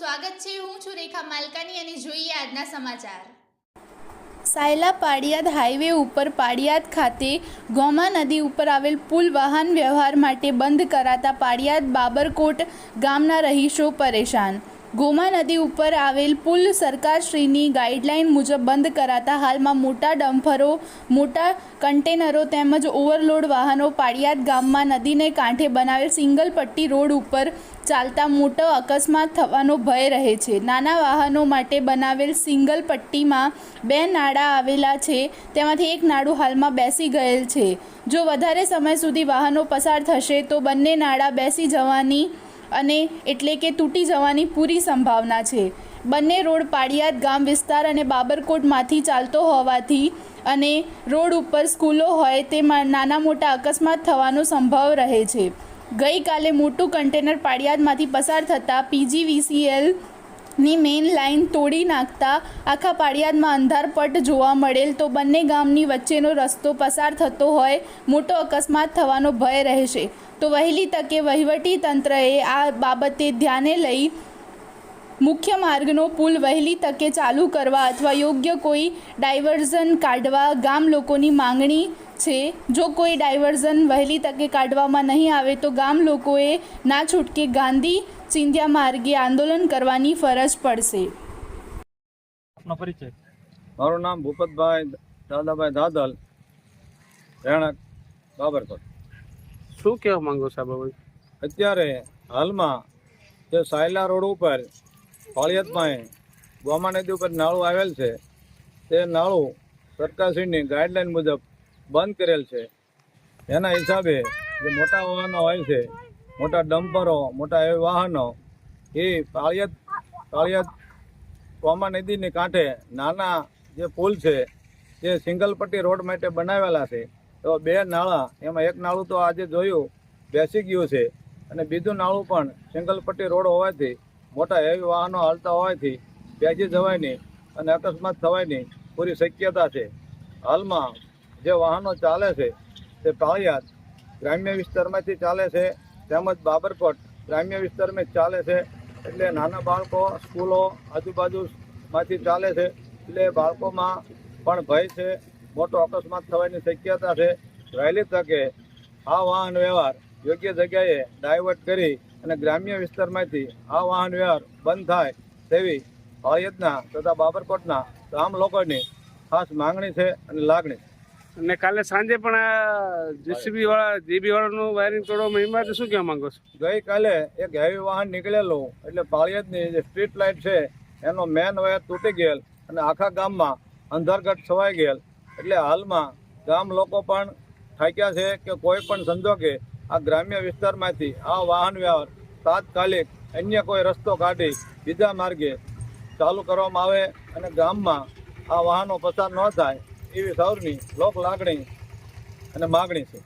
સ્વાગત છે. હું છું રેખા માલકાની અને જોઈએ આજના સમાચાર. સાયલા પાડિયાદ હાઈવે ઉપર પાડિયાદ ખાતે ગોમા નદી ઉપર આવેલ પુલ વાહન વ્યવહાર માટે બંધ કરાતા પાડિયાદ બાબરકોટ ગામના રહીશો પરેશાન. ગોમા નદી ઉપર આવેલ પુલ સરકારશ્રીની ગાઈડલાઈન મુજબ બંધ કરાતા હાલમાં મોટા ડમ્ફરો, મોટા કન્ટેનરો તેમજ ઓવરલોડ વાહનો પાડિયાદ ગામમાં નદીને કાંઠે બનાવેલ સિંગલ પટ્ટી રોડ ઉપર ચાલતા મોટો અકસ્માત થવાનો ભય રહે છે. નાના વાહનો માટે બનાવેલ સિંગલ પટ્ટીમાં બે નાળા આવેલા છે. તેમાંથી એક નાળું હાલમાં બેસી ગયેલ છે. જો વધારે સમય સુધી વાહનો પસાર થશે, તો બંને નાળા બેસી જવાની અને એટલે કે તૂટી જવાની પૂરી સંભાવના છે. બંને રોડ પાડિયાદ ગામ વિસ્તાર અને બાબરકોટમાંથી ચાલતો હોવાથી અને રોડ ઉપર સ્કૂલો હોય તેમાં નાના મોટા અકસ્માત થવાનો સંભવ રહે છે. ગઈકાલે મોટું કન્ટેનર પાડિયાદમાંથી પસાર થતાં પીજીવીસીએલ ની મેઇન લાઇન તોડી નાખતા આખા પાડિયાદમાં અંધારપટ જોવા મળેલ તો બંને ગામની વચ્ચેનો રસ્તો પસાર થતો હોય, મોટો અકસ્માત થવાનો ભય રહેશે. તો વહેલી તકે વહીવટી તંત્રએ આ બાબતે ધ્યાને લઈ મુખ્ય માર્ગનો પુલ વહેલી તકે ચાલુ કરવા અથવા યોગ્ય કોઈ ડાયવર્ઝન કાઢવા ગામ લોકોની માંગણી છે. જો કોઈ ડાયવર્ઝન વહેલી તકે કાઢવામાં નહીં આવે તો ગામ લોકોએ ના છૂટકે ગાંધી ચિંધ્યા માર્ગે આંદોલન કરવાની ફરજ પડશે. આપનો પરિચય. મારું નામ ભૂપતભાઈ દાદાભાઈ દાદલ રહેણાંક બાબરકોટ. શું કહેવા માંગો સાહેબ અત્યારે હાલમાં જે સાયલા રોડ ઉપર પાળિયાદ પાસે ગોમા નદી ઉપર નાળું આવેલ છે. તે નાળું સરકારશ્રીની ગાઈડલાઈન મુજબ બંધ કરેલ છે. એના હિસાબે જે મોટા વાહનો હોય છે, મોટા ડમ્પરો, મોટા એવા વાહનો, એ પાળિયાદ પાળિયાદ ગોમા નદીની કાંઠે નાના જે પુલ છે, જે સિંગલ પટ્ટી રોડ માટે બનાવેલા છે, તો બે નાળા, એમાં એક નાળું તો આજે જોયું, બેસી ગયું છે. અને બીજું નાળું પણ સિંગલ પટ્ટી રોડ હોવાથી મોટા હેવી વાહનો હાલતા હોવાથી બેસી જવાયની અને અકસ્માત થવાની પૂરી શક્યતા છે. હાલમાં જે વાહનો ચાલે છે, તે પાળિયાદ ગ્રામ્ય વિસ્તારમાંથી ચાલે છે, તેમજ બાબરકોટ ગ્રામ્ય વિસ્તારમાં ચાલે છે, એટલે નાના બાળકો સ્કૂલો આજુબાજુમાંથી ચાલે છે, એટલે બાળકોમાં પણ ભય છે. મોટો અકસ્માત થવાની શક્યતા છે. વહેલી તકે આ વાહન વ્યવહાર યોગ્ય જગ્યાએ ડાયવર્ટ કરી અને ગ્રામ્ય વિસ્તારમાંથી આ વાહન વ્યવહાર બંધ થાય તેવી હળિયતના તથા બાબરકોટના ગામ લોકોની ખાસ માંગણી છે અને લાગણી અને કાલે સાંજે પણ જીસીબી વાળા જીબી વાળાનું વાયરિંગ તોડવા મહિમા શું કહેવા માંગો છો? ગઈકાલે એક હેવી વાહન નીકળેલું એટલે પાળિયાદની જે સ્ટ્રીટ લાઇટ છે એનો મેન વાયર તૂટી ગયેલ અને આખા ગામમાં અંધારગઢ છવાઈ ગયેલ. એટલે હાલમાં ગામ લોકો પણ થાક્યા છે કે કોઈ પણ સંજોગે આ ગ્રામ્ય વિસ્તારમાંથી આ વાહન વ્યવહાર તાત્કાલિક અન્ય કોઈ રસ્તો કાઢી બીજા માર્ગે ચાલુ કરવામાં આવે અને ગામમાં આ વાહનો પસાર ન થાય એવી સૌની લોક લાગણી અને માગણી છે.